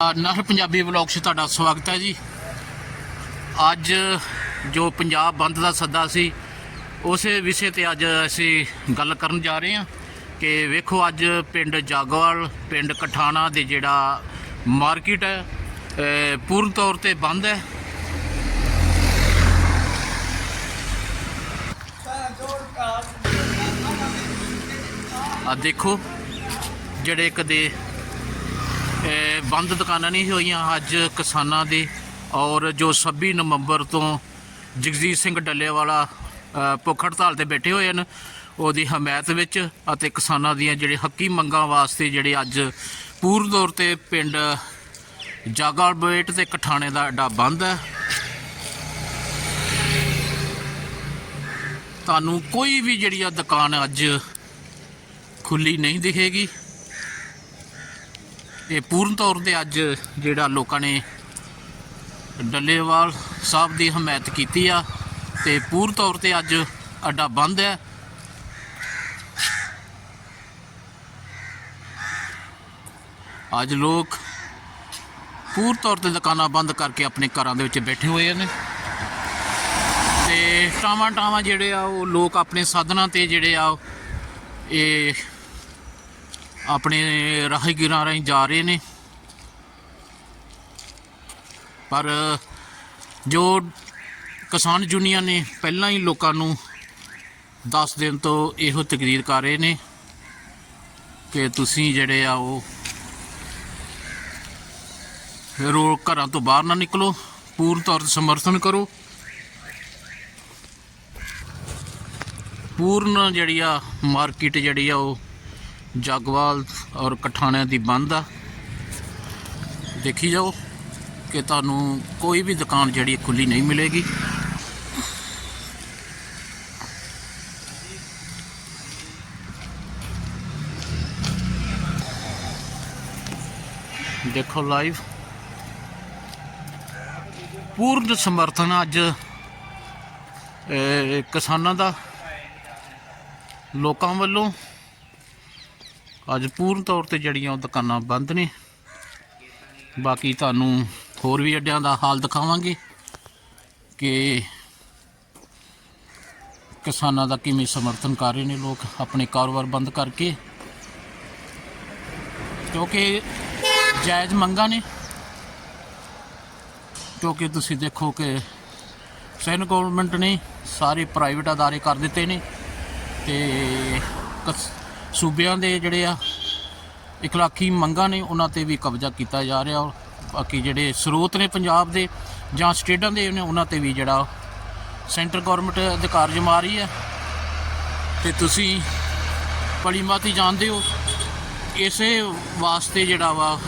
ਨਹਰ Punjabi vlog 'ਚ ਤੁਹਾਡਾ ਸਵਾਗਤ ਹੈ ਜੀ। ਅੱਜ ਜੋ ਪੰਜਾਬ ਬੰਦ ਦਾ ਸੱਦਾ ਸੀ, ਉਸੇ ਵਿਸ਼ੇ ਤੇ ਅੱਜ ਅਸੀਂ ਗੱਲ ਕਰਨ ਜਾ ਰਹੇ ਹਾਂ ਕਿ ਵੇਖੋ ਅੱਜ ਪਿੰਡ ਜਾਗਵਾਲ, ਪਿੰਡ ਕਠਾਣਾ ਦੇ ਜਿਹੜਾ ਮਾਰਕੀਟ ਹੈ ਪੂਰਨ ਤੌਰ ਤੇ ਬੰਦ ਹੈ। ਆ ਦੇਖੋ, ਜਿਹੜੇ ਕਦੇ ਇਹ ਬੰਦ ਦੁਕਾਨਾਂ ਨਹੀਂ ਹੋਈਆਂ ਅੱਜ ਕਿਸਾਨਾਂ ਦੀ ਔਰ ਜੋ 26 ਨਵੰਬਰ ਤੋਂ ਜਗਜੀਤ ਸਿੰਘ ਡੱਲੇਵਾਲਾ ਭੁੱਖ ਹੜਤਾਲ ਤੇ ਬੈਠੇ ਹੋਏ ਹਨ, ਉਹਦੀ ਹਮਾਇਤ ਵਿੱਚ ਅਤੇ ਕਿਸਾਨਾਂ ਦੀਆਂ ਜਿਹੜੇ ਹੱਕੀ ਮੰਗਾਂ ਵਾਸਤੇ ਜਿਹੜੇ ਅੱਜ ਪੂਰਨ ਤੌਰ ਤੇ ਪਿੰਡ ਜਾਗਲ ਬੇਟ ਤੇ ਕਠਾਣੇ ਦਾ ਅੱਡਾ ਬੰਦ ਹੈ। ਤੁਹਾਨੂੰ ਕੋਈ ਵੀ ਜਿਹੜੀ ਆ ਦੁਕਾਨ ਅੱਜ ਖੁੱਲੀ ਨਹੀਂ ਦਿਖੇਗੀ। ਇਹ ਪੂਰਨ ਤੌਰ ਤੇ ਅੱਜ ਜਿਹੜਾ ਲੋਕਾਂ ਨੇ ਡੱਲੇਵਾਲ ਸਾਹਿਬ ਦੀ ਹਮਾਇਤ ਕੀਤੀ ਆ ਤੇ ਪੂਰਨ ਤੌਰ ਤੇ ਅੱਜ ਅੱਡਾ ਬੰਦ ਹੈ। ਅੱਜ ਲੋਕ ਪੂਰ ਤੌਰ ਤੇ ਦੁਕਾਨਾਂ ਬੰਦ ਕਰਕੇ ਆਪਣੇ ਘਰਾਂ ਦੇ ਵਿੱਚ ਬੈਠੇ ਹੋਏ ਨੇ ਤੇ ਟਾਵਾਂ ਟਾਵਾਂ ਜਿਹੜੇ ਆ ਉਹ ਲੋਕ ਆਪਣੇ ਸਾਧਨਾਂ ਤੇ ਜਿਹੜੇ ਆ ਇਹ ਆਪਣੇ ਰਾਹਗੀਰਾਂ ਰਾਹੀਂ ਜਾ ਰਹੇ ਨੇ। ਪਰ ਜੋ ਕਿਸਾਨ ਯੂਨੀਅਨ ਨੇ ਪਹਿਲਾਂ ਹੀ ਲੋਕਾਂ ਨੂੰ 10 ਦਿਨ ਤੋਂ ਇਹੋ ਤਕਰੀਰ ਕਰ ਰਹੇ ਨੇ ਕਿ ਤੁਸੀਂ ਜਿਹੜੇ ਆ ਉਹ ਰੋ ਘਰਾਂ ਤੋਂ ਬਾਹਰ ਨਾ ਨਿਕਲੋ, ਪੂਰਨ ਤੌਰ ਤੇ ਸਮਰਥਨ ਕਰੋ। ਪੂਰਨ ਜਿਹੜੀ ਆ ਮਾਰਕੀਟ ਜਿਹੜੀ ਆ ਉਹ ਜਗਵਾਲ ਔਰ ਕਠਾਣਿਆਂ ਦੀ ਬੰਦ ਆ। ਦੇਖੀ ਜਾਓ ਕਿ ਤੁਹਾਨੂੰ ਕੋਈ ਵੀ ਦੁਕਾਨ ਜਿਹੜੀ ਖੁੱਲੀ ਨਹੀਂ ਮਿਲੇਗੀ। ਦੇਖੋ ਲਾਈਵ। ਪੂਰਨ ਸਮਰਥਨ ਅੱਜ ਕਿਸਾਨਾਂ ਦਾ, ਲੋਕਾਂ ਵੱਲੋਂ। ਅੱਜ ਪੂਰਨ ਤੌਰ ਤੇ ਜਿਹੜੀਆਂ ਉਹ ਦੁਕਾਨਾਂ ਬੰਦ ਨੇ। ਬਾਕੀ ਤੁਹਾਨੂੰ ਹੋਰ ਵੀ ਅੱਡਿਆਂ ਦਾ ਹਾਲ ਦਿਖਾਵਾਂਗੇ ਕਿ ਕਿਸਾਨਾਂ ਦਾ ਕਿਵੇਂ ਸਮਰਥਨ ਕਰ ਰਹੇ ਨੇ ਲੋਕ ਆਪਣੇ ਕਾਰੋਬਾਰ ਬੰਦ ਕਰਕੇ। ਕਿਉਂਕਿ ਜਾਇਜ਼ ਮੰਗਾਂ ਨੇ। ਕਿਉਂਕਿ ਤੁਸੀਂ ਦੇਖੋ ਕਿ ਸੈਨ ਗਵਰਨਮੈਂਟ ਨੇ ਸਾਰੇ ਪ੍ਰਾਈਵੇਟ ਅਦਾਰੇ ਕਰ ਦਿੱਤੇ ਨੇ ਤੇ ਕਸ- ਸੂਬਿਆਂ ਦੇ ਜਿਹੜੇ ਆ ਇਖਲਾਕੀ ਮੰਗਾਂ ਨੇ, ਉਹਨਾਂ ਤੇ ਵੀ ਕਬਜ਼ਾ ਕੀਤਾ ਜਾ ਰਿਹਾ ਔਰ ਬਾਕੀ ਜਿਹੜੇ ਸਰੋਤ ਨੇ ਪੰਜਾਬ ਦੇ ਜਾਂ ਸਟੇਟਾਂ ਦੇ ਨੇ, ਉਹਨਾਂ ਤੇ ਵੀ ਜਿਹੜਾ ਸੈਂਟਰ ਗਵਰਨਮੈਂਟ ਅਧਿਕਾਰ ਜਮਾ ਰਹੀ ਹੈ। ਤੇ ਤੁਸੀਂ ਪਲੀਮਾਤੀ ਜਾਣਦੇ ਹੋ, ਇਸੇ ਵਾਸਤੇ ਜਿਹੜਾ ਵਾ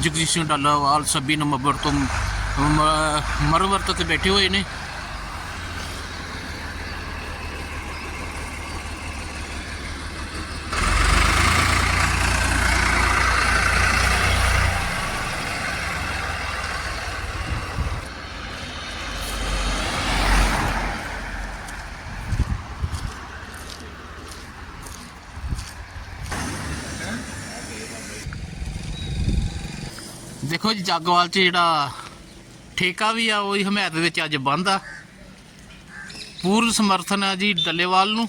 ਜਗਜੀਤ ਸਿੰਘ ਡੱਲਾਵਾਲ 26 ਨਵੰਬਰ ਤੋਂ ਮ- ਤੇ ਬੈਠੇ ਹੋਏ ਨੇ। ਦੇਖੋ ਜੀ, ਜਾਗਵਾਲ ਚ ਜਿਹੜਾ ਠੇਕਾ ਵੀ ਆ ਉਹਦੀ ਹਮਾਇਤ ਵਿੱਚ ਅੱਜ ਬੰਦ ਆ। ਪੂਰਨ ਸਮਰਥਨ ਆ ਜੀ ਡੱਲੇਵਾਲ ਨੂੰ।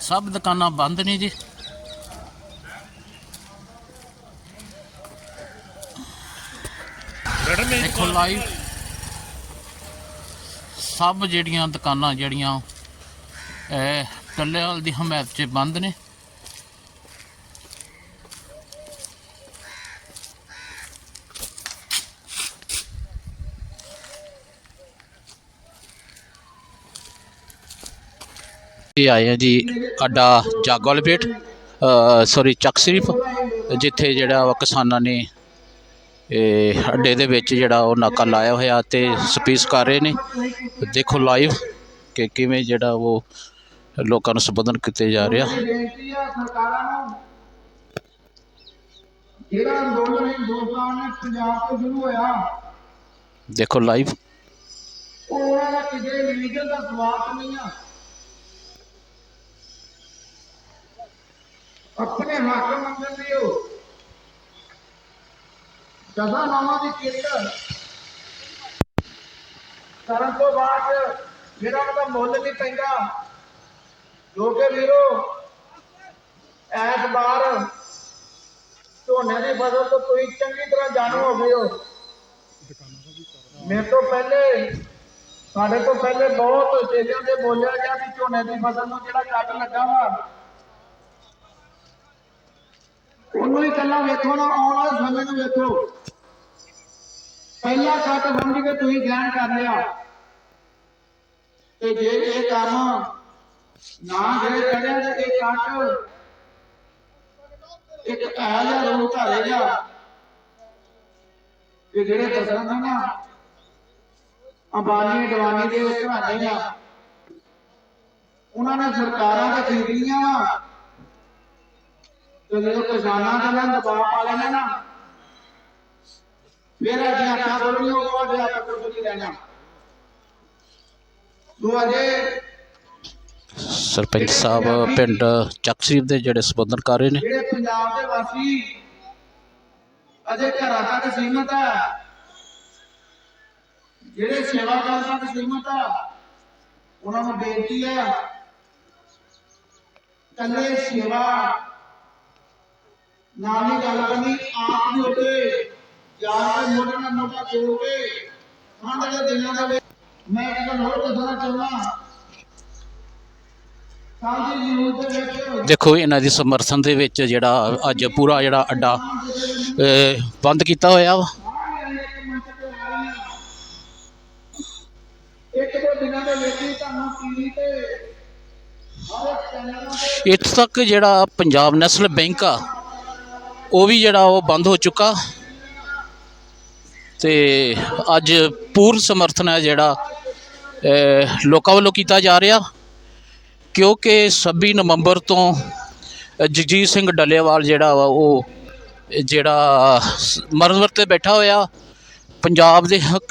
ਸਭ ਦੁਕਾਨਾਂ ਬੰਦ ਨੇ ਜੀ ਦੇਖੋ ਲਾਈਵ। ਸਭ ਜਿਹੜੀਆਂ ਦੁਕਾਨਾਂ ਜਿਹੜੀਆਂ, ਇਹ ਟੱਲੇਵਾਲ ਦੀ ਹਮਾਇਤ 'ਚ ਬੰਦ ਨੇ। ਇਹ ਆਏ ਆ ਜੀ ਅੱਡਾ ਜਾਗਵਾਲ ਪੇਟ ਸੌਰੀ ਚੱਕ ਸ਼ਰੀਫ, ਜਿੱਥੇ ਜਿਹੜਾ ਵਾ ਕਿਸਾਨਾਂ ਨੇ ਇਹ ਅੱਡੇ ਦੇ ਵਿੱਚ ਜਿਹੜਾ ਉਹ ਨਾਕਾ ਲਾਇਆ ਹੋਇਆ ਤੇ ਸਪੀਚ ਕਰ ਰਹੇ ਨੇ। ਦੇਖੋ ਲਾਈਵ ਕਿ ਕਿਵੇਂ ਜਿਹੜਾ ਉਹ ਲੋਕਾਂ ਨੂੰ ਸੰਬੋਧਨ ਕੀਤੇ ਜਾ ਰਿਹਾ। ਬੇਨਤੀ ਆ ਸਰਕਾਰਾਂ ਨੂੰ ਜਿਹੜਾ ਅੰਦੋਲਨ ਹਿੰਦੁਸਤਾਨ ਨੇ ਪੰਜਾਬ ਤੋਂ ਸ਼ੁਰੂ ਹੋਇਆ। ਦੇਖੋ ਲਾਈਵ ਉਹ ਉਹਨਾਂ ਦਾ ਕਿਸੇ ਰਿਲੀਜਨ ਦਾ ਸਵਾਰਥ ਨਹੀਂ ਆ। ਆਪਣੇ ਹੱਕ ਮੰਗਣ ਲਈ ਉਹ ਜਜ਼ਾ ਦੀ ਕਿਰਤ। ਕਰਨ ਤੋਂ ਬਾਅਦ ਜਿਹੜਾ ਉਹਦਾ ਮੁੱਲ ਨਹੀਂ ਪੈਂਦਾ, ਜੋ ਕਿ ਵੀਰੋ ਐਤਬਾਰ ਝੋਨੇ ਦੀ ਫਸਲ ਤੋਂ ਤੁਸੀਂ ਚੰਗੀ ਤਰ੍ਹਾਂ ਜਾਣੂ ਹੋ ਗਏ ਹੋ ਮੇਰੇ ਤੋਂ ਪਹਿਲੇ, ਸਾਡੇ ਤੋਂ ਪਹਿਲੇ ਬਹੁਤ ਚੇਲਿਆਂ ਦੇ ਬੋਲਿਆ ਗਿਆ ਵੀ ਝੋਨੇ ਦੀ ਫਸਲ ਨੂੰ ਜਿਹੜਾ ਕੱਟ ਲੱਗਾ ਵਾ। ਉਹਨੂੰ ਹੀ ਕੱਲਾ ਵੇਖੋ ਨਾ, ਆਉਣ ਵਾਲੇ ਸਮੇਂ ਨੂੰ ਵੇਖੋ। ਪਹਿਲਾ ਕੱਟ ਸਮਝ ਕੇ ਤੁਸੀਂ ਗਿਆਨ ਕਰ ਲਿਆ। ਤੇ ਜੇ ਇਹ ਕੰਮ ਨਾ ਜਿਹੜੇ ਚੜਿਆ ਤੇ ਇਹ ਕੱਟ। ਇੱਕ ਇਹੋ ਰੂਪ ਧਾਰੇਗਾ ਕਿ ਜਿਹੜੇ ਦਸਣ ਨੇ ਨਾ, ਅੰਬਾਨੀ, ਅਡਵਾਨੀ ਦੇ ਵਿੱਚ ਘਰਾਣੇ ਆ ਉਹਨਾਂ ਨੇ ਸਰਕਾਰਾਂ ਦੇ ਖਰੀਦ ਵਾ ਤੇ ਜਦੋਂ ਕਿਸਾਨਾਂ ਦਾ ਦਬਾਅ ਪਾ ਲੈਣਾ ਨਾ ਅਸੀਂ ਆਖਾਂ ਬੋਲਣੀ ਉਹ ਕੋਲ ਜਾ ਕੇ ਕੁਝ ਨਹੀਂ ਰਹਿਣਾ ਤੂੰ ਅਜੇ ਸਰਪੰਚ ਸਾਹਿਬ ਪਿੰਡ ਚੱਕਸੀਰ ਦੇ ਜਿਹੜੇ ਸੰਬੋਧਨ ਕਰ ਰਹੇ ਨੇ। ਜਿਹੜੇ ਪੰਜਾਬ ਦੇ ਵਾਸੀ ਅਜੇ ਘਰਾਂ ਤੱਕ ਸੀਮਤ ਆ। ਜਿਹੜੇ ਸੇਵਾਦਾਰ ਤੱਕ ਸੀਮਤ ਆ ਉਹਨਾਂ ਨੂੰ ਬੇਨਤੀ ਹੈ ਕੱਲੇ ਸੇਵਾ ਨਾਲ ਹੀ ਗੱਲ ਕਰਨੀ ਆਪ ਵੀ ਉੱਤੇ ਜਾ ਕੇ ਮੋਢੇ ਨਾਲ ਮੋਢਾ ਜੋੜ ਕੇ ਠੰਡ ਦੇ ਦਿਨਾਂ ਦੇ ਵਿੱਚ ਮੈਂ ਇੱਕ ਗੱਲ ਹੋਰ ਦੱਸਣਾ ਚਾਹੁੰਦਾ। ਸਾਡੀ ਨਿਊਜ਼ ਦੇ ਵਿੱਚ ਦੇਖੋ ਇਹਨਾਂ ਦੀ ਸਮਰਥਨ ਦੇ ਵਿੱਚ ਜਿਹੜਾ ਅੱਜ ਪੂਰਾ ਜਿਹੜਾ ਅੱਡਾ ਬੰਦ ਕੀਤਾ ਹੋਇਆ ਵਾ। ਇੱਥੇ ਤੱਕ ਜਿਹੜਾ ਪੰਜਾਬ ਨੈਸ਼ਨਲ ਬੈਂਕ ਆ ਉਹ ਵੀ ਜਿਹੜਾ ਉਹ ਬੰਦ ਹੋ ਚੁੱਕਾ। ਤੇ ਅੱਜ ਪੂਰਨ ਸਮਰਥਨ ਹੈ ਜਿਹੜਾ ਲੋਕਾਂ ਵੱਲੋਂ ਕੀਤਾ ਜਾ ਰਿਹਾ, ਕਿਉਂਕਿ 26 ਨਵੰਬਰ ਤੋਂ ਜਗਜੀਤ ਸਿੰਘ ਡੱਲੇਵਾਲ ਜਿਹੜਾ ਵਾ ਉਹ, ਜਿਹੜਾ ਸ- 'ਤੇ ਬੈਠਾ ਹੋਇਆ, ਪੰਜਾਬ ਦੇ ਹੱਕ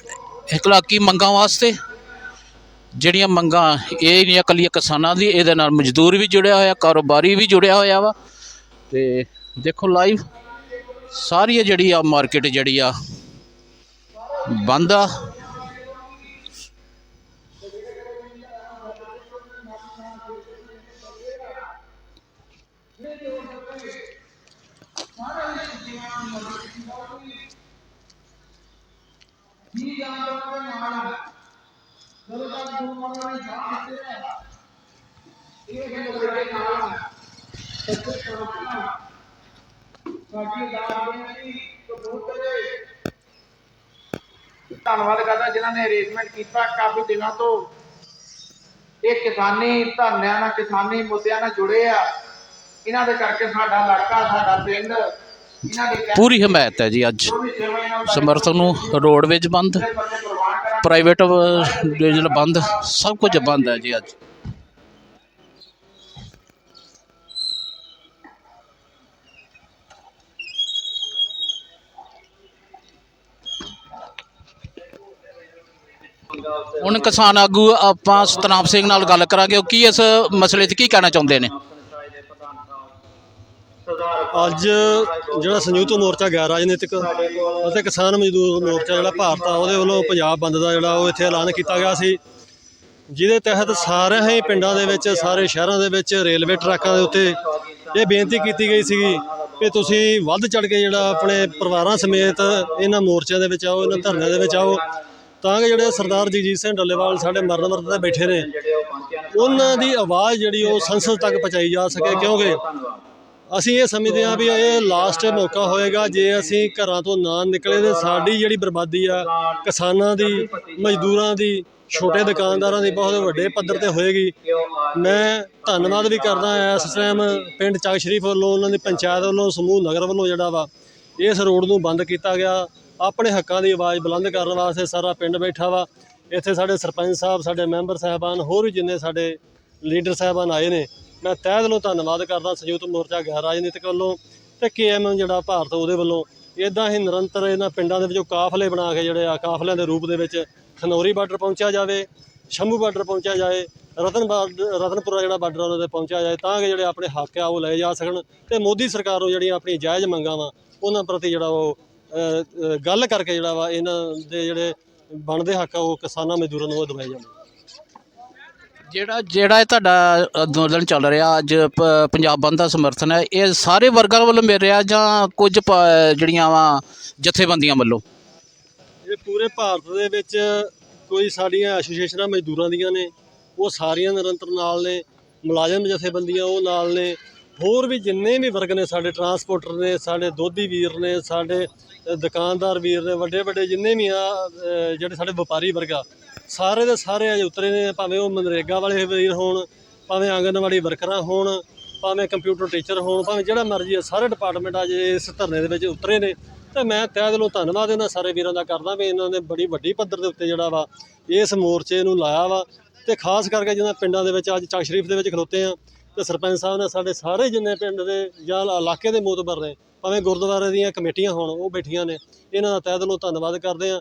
ਇਕਲਾਕੀ ਮੰਗਾਂ ਵਾਸਤੇ, ਜਿਹੜੀਆਂ ਮੰਗਾਂ ਇਹ ਨਹੀਂ ਇਕੱਲੀਆਂ ਕਿਸਾਨਾਂ ਦੀ, ਇਹਦੇ ਨਾਲ ਮਜ਼ਦੂਰ ਵੀ ਜੁੜਿਆ ਹੋਇਆ, ਕਾਰੋਬਾਰੀ ਵੀ ਜੁੜਿਆ ਹੋਇਆ ਵਾ, ਤੇ ਦੇਖੋ ਲਾਈਵ ਸਾਰੀ ਜਿਹੜੀ ਆ ਮਾਰਕੀਟ ਜਿਹੜੀ ਆ ਬੰਦ ਆ। ਜੀ ਜਾਨਵਰਾਂ ਨੇ ਸਾਥ ਦਿੱਤੇ ਆ ਇਹ ਲੋਕਾਂ ਦੇ ਨਾਲ ਸੱਚੇ ਪ੍ਰਾਰਥਨਾ ਸਾਡੀ ਦਾਤ ਬੇਨਤੀ ਕਬੂਤਰ ਧੰਨਵਾਦ ਕਰਦਾ ਜਿਨ੍ਹਾਂ ਨੇ ਅਰੇਂਜਮੈਂਟ ਕੀਤਾ ਕਾਫੀ ਦਿਨਾਂ ਤੋਂ। ਇਹ ਕਿਸਾਨੀ ਧਰਨਿਆਂ ਨਾਲ ਕਿਸਾਨੀ ਮੁੱਦਿਆਂ ਨਾਲ ਜੁੜੇ ਆ। ਇਹਨਾਂ ਦੇ ਕਰਕੇ ਸਾਡਾ ਇਲਾਕਾ ਸਾਡਾ ਪਿੰਡ ਇਹਨਾਂ ਦੇ ਕਹਿਣ ਪੂਰੀ ਹਮਾਇਤ ਹੈ ਜੀ ਅੱਜ। ਸਮਰਥਨ ਨੂੰ ਰੋਡਵੇਜ ਬੰਦ ਪ੍ਰਾਈਵੇਟ ਡੀਜ਼ਲ ਬੰਦ ਸਭ ਕੁਝ ਬੰਦ ਹੈ ਜੀ ਅੱਜ। ਹੁਣ ਕਿਸਾਨ ਆਗੂ ਆਪਾਂ ਸਤਨਾਮ ਸਿੰਘ ਨਾਲ ਗੱਲ ਕਰਾਂਗੇ, ਉਹ ਕੀ ਇਸ ਮਸਲੇ 'ਚ ਕੀ ਕਹਿਣਾ ਚਾਹੁੰਦੇ ਨੇ? ਅੱਜ ਜਿਹੜਾ ਸੰਯੁਕਤ ਮੋਰਚਾ ਗੈਰ ਰਾਜਨੀਤਿਕ ਅਤੇ ਕਿਸਾਨ ਮਜ਼ਦੂਰ ਮੋਰਚਾ ਜਿਹੜਾ ਭਾਰਤ ਆ, ਉਹਦੇ ਵੱਲੋਂ ਪੰਜਾਬ ਬੰਦ ਦਾ ਜਿਹੜਾ ਉਹ ਇੱਥੇ ਐਲਾਨ ਕੀਤਾ ਗਿਆ ਸੀ। ਜਿਹਦੇ ਤਹਿਤ ਸਾਰੇ ਹੀ ਪਿੰਡਾਂ ਦੇ ਵਿੱਚ, ਸਾਰੇ ਸ਼ਹਿਰਾਂ ਦੇ ਵਿੱਚ ਰੇਲਵੇ ਟਰੱਕਾਂ ਦੇ ਉੱਤੇ ਇਹ ਬੇਨਤੀ ਕੀਤੀ ਗਈ ਸੀਗੀ ਕਿ ਤੁਸੀਂ ਵੱਧ ਚੜ ਕੇ ਜਿਹੜਾ ਆਪਣੇ ਪਰਿਵਾਰਾਂ ਸਮੇਤ ਇਹਨਾਂ ਮੋਰਚਿਆਂ ਦੇ ਵਿੱਚ ਆਓ, ਇਹਨਾਂ ਧਰਨਿਆਂ ਦੇ ਵਿੱਚ ਆਓ। ਤਾਂ ਕਿ ਜਿਹੜੇ ਸਰਦਾਰ ਜਗਜੀਤ ਸਿੰਘ ਡੱਲੇਵਾਲ ਸਾਡੇ ਮਰਨ ਵਰਤ ਤੇ ਬੈਠੇ ਨੇ, ਉਹਨਾਂ ਦੀ ਆਵਾਜ਼ ਜਿਹੜੀ ਉਹ ਸੰਸਦ ਤੱਕ ਪਹੁੰਚਾਈ ਜਾ ਸਕੇ, ਕਿਉਂਕਿ ਅਸੀਂ ਇਹ ਸਮਝਦੇ ਹਾਂ ਵੀ ਇਹ ਲਾਸਟ ਮੌਕਾ ਹੋਏਗਾ, ਜੇ ਅਸੀਂ ਘਰਾਂ ਤੋਂ ਨਾ ਨਿਕਲੇ ਤੇ ਸਾਡੀ ਜਿਹੜੀ ਬਰਬਾਦੀ ਆ, ਕਿਸਾਨਾਂ ਦੀ, ਮਜ਼ਦੂਰਾਂ ਦੀ, ਛੋਟੇ ਦੁਕਾਨਦਾਰਾਂ ਦੀ ਬਹੁਤ ਵੱਡੇ ਪੱਧਰ ਤੇ ਹੋਏਗੀ। ਮੈਂ ਧੰਨਵਾਦ ਵੀ ਕਰਦਾ ਇਸ ਟਾਈਮ ਪਿੰਡ ਚੱਕ ਸ਼ਰੀਫ ਵੱਲੋਂ, ਉਹਨਾਂ ਦੀ ਪੰਚਾਇਤ ਵੱਲੋਂ, ਸਮੂਹ ਨਗਰ ਵੱਲੋਂ ਜਿਹੜਾ ਵਾ, ਇਸ ਰੋਡ ਨੂੰ ਬੰਦ ਕੀਤਾ ਗਿਆ। ਆਪਣੇ ਹੱਕਾਂ ਦੀ ਆਵਾਜ਼ ਬੁਲੰਦ ਕਰਨ ਵਾਸਤੇ ਸਾਰਾ ਪਿੰਡ ਬੈਠਾ ਵਾ। ਇੱਥੇ ਸਾਡੇ ਸਰਪੰਚ ਸਾਹਿਬ, ਸਾਡੇ ਮੈਂਬਰ ਸਾਹਿਬਾਨ, ਹੋਰ ਵੀ ਜਿੰਨੇ ਸਾਡੇ ਲੀਡਰ ਸਾਹਿਬਾਨ ਆਏ ਨੇ, ਮੈਂ ਤਹਿ ਦਿਲੋਂ ਧੰਨਵਾਦ ਕਰਦਾ ਸੰਯੁਕਤ ਮੋਰਚਾ ਗੈਰ ਰਾਜਨੀਤਿਕ ਵੱਲੋਂ ਤੇ ਕੇਐਮ ਜਿਹੜਾ ਭਾਰਤ ਉਹਦੇ ਵੱਲੋਂ। ਇਦਾਂ ਹੀ ਨਿਰੰਤਰ ਇਹਨਾਂ ਪਿੰਡਾਂ ਦੇ ਵਿੱਚੋਂ ਕਾਫਲੇ ਬਣਾ ਕੇ ਜਿਹੜੇ ਆ ਕਾਫਲਿਆਂ ਦੇ ਰੂਪ ਦੇ ਵਿੱਚ ਖਨੌਰੀ ਬਾਰਡਰ ਪਹੁੰਚਿਆ ਜਾਵੇ, ਸ਼ੰਭੂ ਬਾਰਡਰ ਪਹੁੰਚਿਆ ਜਾਏ, ਰਤਨ ਬਾਰਡਰ ਰਤਨਪੁਰਾ ਜਿਹੜਾ ਬਾਰਡਰ ਉਹਨਾਂ 'ਤੇ ਪਹੁੰਚਿਆ ਜਾਏ ਤਾਂ ਕਿ ਜਿਹੜੇ ਆਪਣੇ ਹੱਕ ਆ ਉਹ ਲਏ ਜਾ ਸਕਣ ਤੇ ਮੋਦੀ ਸਰਕਾਰ ਨੂੰ ਜਿਹੜੀਆਂ ਆਪਣੀਆਂ ਜਾਇਜ਼ ਮੰਗਾਂ ਵਾ, ਉਹਨਾਂ ਪ੍ਰਤੀ ਜਿਹੜਾ ਉਹ ਗੱਲ ਕਰਕੇ ਜਿਹੜਾ ਵਾ ਇਹਨਾਂ ਦੇ ਜਿਹੜੇ ਬਣਦੇ ਹੱਕ ਆ ਉਹ ਕਿਸਾਨਾਂ ਮਜ਼ਦੂਰਾਂ ਨੂੰ ਉਹ ਦਿਵਾਏ ਜਾਣ। ਜਿਹੜਾ ਜਿਹੜਾ ਇਹ ਤੁਹਾਡਾ ਅੰਦੋਲਨ ਚੱਲ ਰਿਹਾ ਅੱਜ ਪੰਜਾਬ ਬੰਦ ਦਾ ਸਮਰਥਨ ਹੈ ਇਹ ਸਾਰੇ ਵਰਗਾਂ ਵੱਲੋਂ ਮਿਲ ਰਿਹਾ ਜਾਂ ਕੁਝ ਜਿਹੜੀਆਂ ਵਾ ਜਥੇਬੰਦੀਆਂ ਵੱਲੋਂ? ਇਹ ਪੂਰੇ ਭਾਰਤ ਦੇ ਵਿੱਚ ਕੋਈ ਸਾਡੀਆਂ ਐਸੋਸੀਏਸ਼ਨਾਂ ਮਜ਼ਦੂਰਾਂ ਦੀਆਂ ਨੇ ਉਹ ਸਾਰੀਆਂ ਨਿਰੰਤਰ ਨਾਲ ਨੇ ਮੁਲਾਜ਼ਮ ਜਥੇਬੰਦੀਆਂ ਉਹ ਨਾਲ ਨੇ ਹੋਰ ਵੀ ਜਿੰਨੇ ਵੀ ਵਰਗ ਨੇ ਸਾਡੇ ਟਰਾਂਸਪੋਰਟਰ ਨੇ, ਸਾਡੇ ਦੋਧੀ ਵੀਰ ਨੇ, ਸਾਡੇ ਦੁਕਾਨਦਾਰ ਵੀਰ ਨੇ, ਵੱਡੇ ਵੱਡੇ ਜਿੰਨੇ ਵੀ ਆ ਜਿਹੜੇ ਸਾਡੇ ਵਪਾਰੀ ਵਰਗ ਆ, ਸਾਰੇ ਦੇ ਸਾਰੇ ਅਜ ਉਤਰੇ ਨੇ, ਭਾਵੇਂ ਉਹ ਮਨਰੇਗਾ ਵਾਲੇ ਵੀਰ ਹੋਣ, ਭਾਵੇਂ ਆਂਗਨਵਾੜੀ ਵਰਕਰਾਂ ਹੋਣ, ਭਾਵੇਂ ਕੰਪਿਊਟਰ ਟੀਚਰ ਹੋਣ, ਭਾਵੇਂ ਜਿਹੜਾ ਮਰਜ਼ੀ ਆ, ਸਾਰੇ ਡਿਪਾਰਟਮੈਂਟ ਅੱਜ ਇਸ ਧਰਨੇ ਦੇ ਵਿੱਚ ਉਤਰੇ ਨੇ। ਤੇ ਮੈਂ ਤਹਿ ਦਿਲੋਂ ਧੰਨਵਾਦ ਇਹਨਾਂ ਸਾਰੇ ਵੀਰਾਂ ਦਾ ਕਰਦਾ ਵੀ ਇਹਨਾਂ ਨੇ ਬੜੀ ਵੱਡੀ ਪੱਧਰ ਦੇ ਉੱਤੇ ਜਿਹੜਾ ਵਾ, ਇਸ ਮੋਰਚੇ ਨੂੰ ਲਾਇਆ ਵਾ। ਤੇ ਖਾਸ ਕਰਕੇ ਜਿਹਨਾਂ ਪਿੰਡਾਂ ਦੇ ਵਿੱਚ ਅੱਜ ਚੱਕ ਸ਼ਰੀਫ ਦੇ ਵਿੱਚ ਖਲੋਤੇ ਆ ਤੇ ਸਰਪੰਚ ਸਾਹਿਬ ਨੇ ਸਾਡੇ ਸਾਰੇ ਜਿੰਨੇ ਪਿੰਡ ਦੇ ਜਾਂ ਇਲਾਕੇ ਦੇ ਮੋਤਬਰ ਨੇ, ਭਾਵੇਂ ਗੁਰਦੁਆਰੇ ਦੀਆਂ ਕਮੇਟੀਆਂ ਹੋਣ, ਉਹ ਬੈਠੀਆਂ ਨੇ। ਇਹਨਾਂ ਦਾ ਤਹਿ ਦਿਲੋਂ ਧੰਨਵਾਦ ਕਰਦੇ ਆ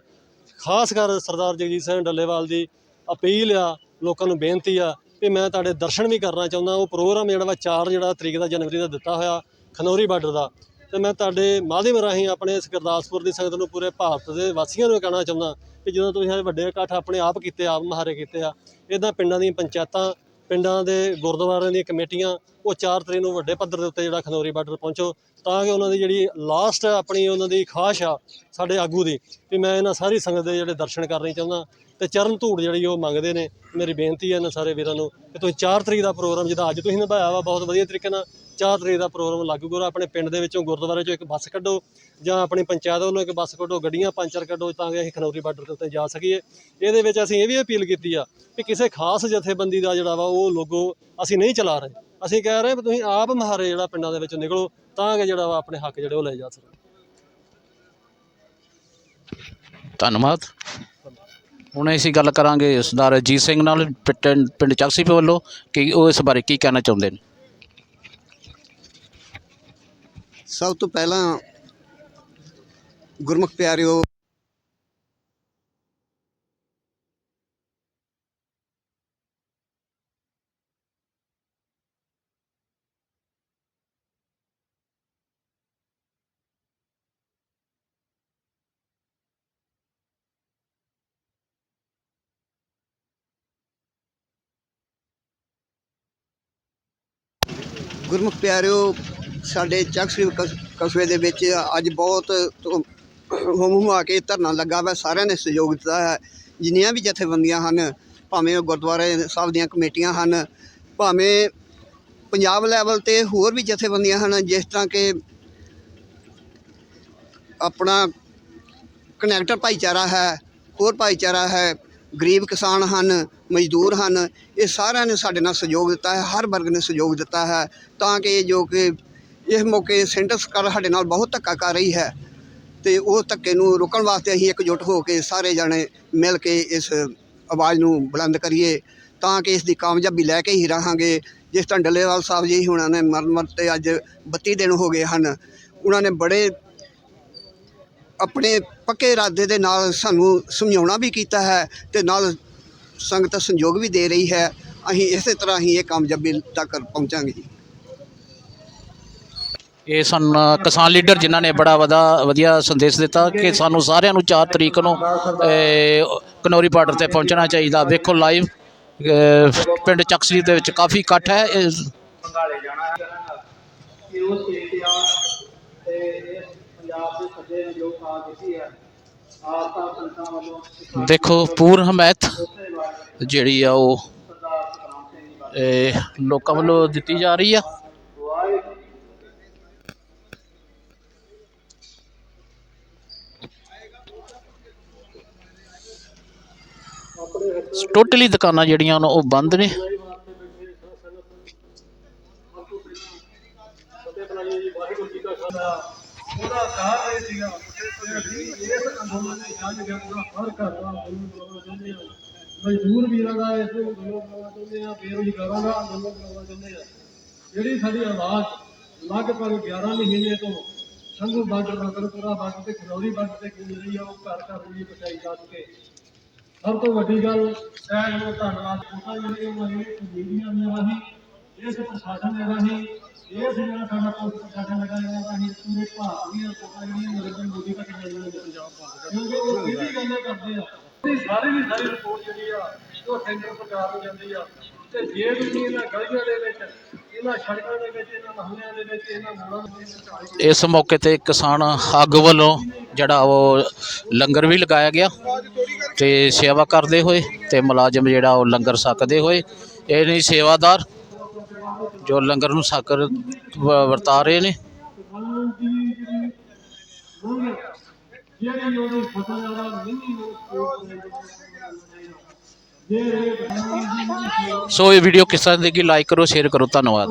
ਖਾਸ ਕਰ ਸਰਦਾਰ ਜਗਜੀਤ ਸਿੰਘ ਡੱਲੇਵਾਲ ਦੀ ਅਪੀਲ ਆ, ਲੋਕਾਂ ਨੂੰ ਬੇਨਤੀ ਆ ਕਿ ਮੈਂ ਤੁਹਾਡੇ ਦਰਸ਼ਨ ਵੀ ਕਰਨਾ ਚਾਹੁੰਦਾ। ਉਹ ਪ੍ਰੋਗਰਾਮ ਜਿਹੜਾ ਵਾ 4 ਜਿਹੜਾ ਤਰੀਕ ਦਾ ਜਨਵਰੀ ਦਾ ਦਿੱਤਾ ਹੋਇਆ, ਖਨੌਰੀ ਬਾਰਡਰ ਦਾ। ਤੇ ਮੈਂ ਤੁਹਾਡੇ ਮਾਧਿਅਮ ਰਾਹੀਂ ਆਪਣੇ ਇਸ ਗੁਰਦਾਸਪੁਰ ਦੀ ਸੰਗਤ ਨੂੰ ਪੂਰੇ ਭਾਰਤ ਦੇ ਵਾਸੀਆਂ ਨੂੰ ਕਹਿਣਾ ਚਾਹੁੰਦਾ ਕਿ ਜਦੋਂ ਤੁਸੀਂ ਇਹ ਵੱਡੇ ਇਕੱਠ ਆਪਣੇ ਆਪ ਕੀਤੇ, ਆਪ ਮਹਾਰੇ ਕੀਤੇ ਆ, ਇਦਾਂ ਪਿੰਡਾਂ ਦੀਆਂ ਪੰਚਾਇਤਾਂ ਪਿੰਡਾਂ ਦੇ ਗੁਰਦੁਆਰਿਆਂ ਦੀਆਂ ਕਮੇਟੀਆਂ ਉਹ 4 ਤਰੀਕ ਨੂੰ ਵੱਡੇ ਪੱਧਰ ਦੇ ਉੱਤੇ ਜਿਹੜਾ ਖਨੌਰੀ ਬਾਰਡਰ ਪਹੁੰਚੋ ਤਾਂ ਕਿ ਉਹਨਾਂ ਦੀ ਜਿਹੜੀ ਲਾਸਟ ਆਪਣੀ ਉਹਨਾਂ ਦੀ ਖਾਸ਼ ਆ ਸਾਡੇ ਆਗੂ ਦੀ। ਵੀ ਮੈਂ ਇਹਨਾਂ ਸਾਰੀ ਸੰਗਤ ਦੇ ਜਿਹੜੇ ਦਰਸ਼ਨ ਕਰਨੇ ਚਾਹੁੰਦਾ ਤੇ ਚਰਨ ਧੂੜ ਜਿਹੜੀ ਉਹ ਮੰਗਦੇ ਨੇ, ਮੇਰੀ ਬੇਨਤੀ ਹੈ ਇਹਨਾਂ ਸਾਰੇ ਵੀਰਾਂ ਨੂੰ ਕਿ ਤੁਸੀਂ 4 ਤਰੀਕ ਦਾ ਪ੍ਰੋਗਰਾਮ ਜਿਹਦਾ ਅੱਜ ਤੁਸੀਂ ਨਿਭਾਇਆ ਵਾ, ਬਹੁਤ ਵਧੀਆ ਤਰੀਕੇ ਨਾਲ 4 ਤਰੀਕ ਦਾ ਪ੍ਰੋਗਰਾਮ ਲਾਗੂ ਕਰੋ। ਆਪਣੇ ਪਿੰਡ ਦੇ ਵਿੱਚੋਂ ਗੁਰਦੁਆਰੇ ਚੋਂ ਇੱਕ ਬੱਸ ਕੱਢੋ ਜਾਂ ਆਪਣੀ ਪੰਚਾਇਤ ਵੱਲੋਂ ਇੱਕ ਬੱਸ ਕੱਢੋ, ਗੱਡੀਆਂ ਪੰਚਰ ਕੱਢੋ ਤਾਂ ਕਿ ਅਸੀਂ ਖਨੌਰੀ ਬਾਰਡਰ ਦੇ ਉੱਤੇ ਜਾ ਸਕੀਏ। ਇਹਦੇ ਵਿੱਚ ਅਸੀਂ ਇਹ ਵੀ ਅਪੀਲ ਕੀਤੀ ਆ ਕਿ ਕਿਸੇ ਖਾਸ ਜਥੇਬੰਦੀ ਦਾ ਜਿਹੜਾ ਵਾ, ਉਹ ਲੋਗੋ ਅਸੀਂ ਨਹੀਂ ਚਲਾ ਰਹੇ। ਅਸੀਂ ਕਹਿ ਰਹੇ ਵੀ ਤੁਸੀਂ ਆਪ ਮਹਾਰੇ ਜਿਹੜਾ ਪਿੰਡਾਂ ਦੇ ਵਿੱਚੋਂ ਨਿਕਲੋ ਤਾਂ ਕਿ ਜਿਹੜਾ ਵਾ ਆਪਣੇ ਹੱਕ ਜਿਹੜੇ ਉਹ ਲੈ ਜਾ ਸਕਣ। ਧੰਨਵਾਦ। ਹੁਣ ਅਸੀਂ ਗੱਲ ਕਰਾਂਗੇ ਸਰਦਾਰ ਅਜੀਤ ਸਿੰਘ ਨਾਲ ਪਿੰਡ ਪਿੰਡ ਚੱਕਸੀਪੁਰ ਵੱਲੋਂ ਕਿ ਉਹ ਇਸ ਬਾਰੇ ਕੀ ਕਹਿਣਾ ਚਾਹੁੰਦੇ ਨੇ? ਸਭ ਤੋਂ ਪਹਿਲਾਂ ਗੁਰਮੁਖ ਪਿਆਰਿਓ ਗੁਰਮੁਖ ਪਿਆਰਿਓ, ਸਾਡੇ ਚੱਕ ਕਸਬੇ ਦੇ ਵਿੱਚ ਅੱਜ ਬਹੁਤ ਹੁਮ, ਹੁਮਾ ਕੇ ਧਰਨਾ ਲੱਗਾ ਵਾ, ਸਾਰਿਆਂ ਨੇ ਸਹਿਯੋਗ ਦਿੱਤਾ ਹੈ। ਜਿੰਨੀਆਂ ਵੀ ਜਥੇਬੰਦੀਆਂ ਹਨ, ਭਾਵੇਂ ਉਹ ਗੁਰਦੁਆਰੇ ਸਾਹਿਬ ਦੀਆਂ ਕਮੇਟੀਆਂ ਹਨ, ਭਾਵੇਂ ਪੰਜਾਬ ਲੈਵਲ ਤੇ ਹੋਰ ਵੀ ਜਥੇਬੰਦੀਆਂ ਹਨ, ਜਿਸ ਤਰ੍ਹਾਂ ਕਿ ਆਪਣਾ ਕਨੈਕਟਰ ਭਾਈਚਾਰਾ ਹੈ, ਹੋਰ ਭਾਈਚਾਰਾ ਹੈ, ਗਰੀਬ ਕਿਸਾਨ ਹਨ, ਮਜ਼ਦੂਰ ਹਨ ਇਹ ਸਾਰਿਆਂ ਨੇ ਸਾਡੇ ਨਾਲ ਸਹਿਯੋਗ ਦਿੱਤਾ ਹੈ, ਹਰ ਵਰਗ ਨੇ ਸਹਿਯੋਗ ਦਿੱਤਾ ਹੈ ਤਾਂ ਕਿ ਜੋ ਕਿ ਇਸ ਮੌਕੇ ਸੈਂਟਰ ਸਰਕਾਰ ਸਾਡੇ ਨਾਲ ਬਹੁਤ ਧੱਕਾ ਕਰ ਰਹੀ ਹੈ ਤੇ ਉਹ ਧੱਕੇ ਨੂੰ ਰੋਕਣ ਵਾਸਤੇ ਅਸੀਂ ਇਕਜੁੱਟ ਹੋ ਕੇ ਸਾਰੇ ਜਣੇ ਮਿਲ ਕੇ ਇਸ ਆਵਾਜ਼ ਨੂੰ ਬੁਲੰਦ ਕਰੀਏ ਤਾਂ ਕਿ ਇਸ ਦੀ ਕਾਮਯਾਬੀ ਲੈ ਕੇ ਹੀ ਰਹਾਂਗੇ। ਜਿਸ ਤਰ੍ਹਾਂ ਡੱਲੇਵਾਲ ਸਾਹਿਬ ਜੀ ਹੁਣਾਂ ਨੇ ਮਰਨ ਮਰ ਤੇ ਅੱਜ 32 ਦਿਨ ਹੋ ਗਏ ਹਨ, ਉਹਨਾਂ ਨੇ ਬੜੇ ਆਪਣੇ ਪੱਕੇ ਇਰਾਦੇ ਦੇ ਨਾਲ ਸਾਨੂੰ ਸਮਝਾਉਣਾ ਵੀ ਕੀਤਾ ਹੈ ਤੇ ਨਾਲ ਸੰਗਤ ਸੰਯੋਗ ਵੀ ਦੇ ਰਹੀ ਹੈ ਅਸੀਂ ਇਸੇ ਤਰ੍ਹਾਂ ਹੀ ਇਹ ਕਾਮਯਾਬੀ ਤੱਕ ਪਹੁੰਚਾਂਗੇ ਜੀ। ਇਹ ਸਨ ਕਿਸਾਨ ਲੀਡਰ ਜਿਨ੍ਹਾਂ ਨੇ ਬੜਾ ਵਦਾ ਵਧੀਆ ਸੰਦੇਸ਼ ਦਿੱਤਾ ਕਿ ਸਾਨੂੰ ਸਾਰਿਆਂ ਨੂੰ 4 ਤਰੀਕ ਨੂੰ ਕਨੌਰੀ ਬਾਰਡਰ ਤੇ ਪਹੁੰਚਣਾ ਚਾਹੀਦਾ। ਵੇਖੋ ਲਾਈਵ ਪਿੰਡ ਚੱਕਸਰੀ ਦੇ ਵਿੱਚ ਕਾਫੀ ਇਕੱਠ ਹੈ ਇਸ ਸੰਭਾਲੇ ਜਾਣਾ ਹੈ। ਕਿ ਉਸ ਇਤਿਆ ਤੇ ਇਸ ਪੰਜਾਬ ਦੇ ਸੱਜੇ ਨੇ ਜੋ ਕਾ ਦਿੱਤੀ ਹੈ। ਆਸਤਾ ਸੰਤਾਂ ਵੱਲੋਂ ਦੇਖੋ ਪੂਰਨ ਹਮਾਇਤ ਜਿਹੜੀ ਆ ਉਹ ਲੋਕਾਂ ਵੱਲੋਂ ਦਿੱਤੀ ਜਾ ਰਹੀ ਆ। ਟੋਟਲੀ ਦੁਕਾਨਾਂ ਜਿਹੜੀਆਂ ਉਹ ਬੰਦ ਨੇ ਉਹਦਾ ਕਾਰਨ ਇਹ ਸੀਗਾ ਕਿ ਇਸ ਅੰਦੋਲਨ ਦੀ ਜੰਗ ਜੰਗ ਦਾ ਹਰ ਘਰ ਦਾ ਅੰਦੋਲਨ ਕਰਾਉਣਾ ਚਾਹੁੰਦੇ ਆ ਮਜ਼ਦੂਰ ਵੀਰਾਂ ਦਾ ਇਸ ਨੂੰ ਅੰਦੋਲਨ ਕਰਾਉਣਾ ਚਾਹੁੰਦੇ ਆ ਬੇਰੁਜ਼ਗਾਰਾਂ ਦਾ ਅੰਦੋਲਨ ਕਰਾਉਣਾ ਚਾਹੁੰਦੇ ਆ ਜਿਹੜੀ ਸਾਡੀ ਆਵਾਜ਼ ਲਗਭਗ 11 ਮਹੀਨੇ ਤੋਂ ਸੰਘੂ ਬਾਰਡਰ ਮਗਰਪੁਰਾ ਬਾਰਡਰ ਤੇ ਖਨੌਰੀ ਬਾਰਡਰ ਤੇ ਕੀ ਰਹੀ ਆ, ਉਹ ਘਰ ਘਰ ਦੀ ਪਹੁੰਚਾਈ ਜਾ ਸਕੇ ਸਭ ਤੋਂ ਵੱਡੀ ਗੱਲ ਹੈ ਜੋ ਧੰਨਵਾਦ ਕੋਟਾ ਜਿਹੜੇ ਉਹ ਇਹ ਮੀਡੀਆ ਨੇ ਰਾਹੀਂ, ਇਸ ਪ੍ਰਸ਼ਾਸਨ ਨੇ ਰਾਹੀਂ, ਇਸ ਜਿਹੜਾ ਸਾਡਾ ਪੁਲਿਸ ਪ੍ਰਸ਼ਾਸਨ ਲਗਾ ਇਹਨਾਂ ਰਾਹੀਂ ਪੂਰੇ ਭਾਰਤ ਦੀਆਂ ਕੋਟਾ ਜਿਹੜੀਆਂ ਨਰਿੰਦਰ ਮੋਦੀ ਤੱਕ ਜਾਂਦੀਆਂ ਨੇ, ਪੰਜਾਬ ਭਾਰਤ ਕਿਉਂਕਿ ਉਹ ਕਿਹੜੀ ਗੱਲਾਂ ਕਰਦੇ ਆ, ਸਾਰੀ ਦੀ ਸਾਰੀ ਰਿਪੋਰਟ ਜਿਹੜੀ ਆ, ਉਹ ਸੈਂਟਰ ਸਰਕਾਰ ਨੂੰ ਜਾਂਦੀ ਆ। ਤੇ ਜੇ ਤੁਸੀਂ ਇਹਨਾਂ ਗਲੀਆਂ ਦੇ ਵਿੱਚ ਇਹਨਾਂ ਸੜਕਾਂ ਦੇ ਵਿੱਚ ਇਹਨਾਂ ਮਹੱਲਿਆਂ ਦੇ ਵਿੱਚ ਇਹਨਾਂ ਮੋੜਾਂ ਦੇ ਵਿੱਚ ਇਸ ਮੌਕੇ ਤੇ ਕਿਸਾਨ ਆਗੂ ਵੱਲੋਂ ਜਿਹੜਾ ਉਹ ਲੰਗਰ ਵੀ ਲਗਾਇਆ ਗਿਆ ਤੇ ਸੇਵਾ ਕਰਦੇ ਹੋਏ ਤੇ ਮੁਲਾਜ਼ਮ ਜਿਹੜਾ ਉਹ ਲੰਗਰ ਛਕਦੇ ਹੋਏ ਇਹ ਨਹੀਂ ਸੇਵਾਦਾਰ ਜੋ ਲੰਗਰ ਨੂੰ ਵ- ਵਰਤਾ ਰਹੇ ਨੇ। ਜਿਹੜੀ ਉਹਦੀ ਫਸਲ ਵਾਲਾ ਨਹੀਂ ਉਹ ਜੇ ਸੋ ਇਹ ਵੀਡੀਓ ਕਿਸ ਤਰ੍ਹਾਂ ਦੀ ਲੱਗੀ ਲਾਈਕ ਕਰੋ ਸ਼ੇਅਰ ਕਰੋ ਧੰਨਵਾਦ।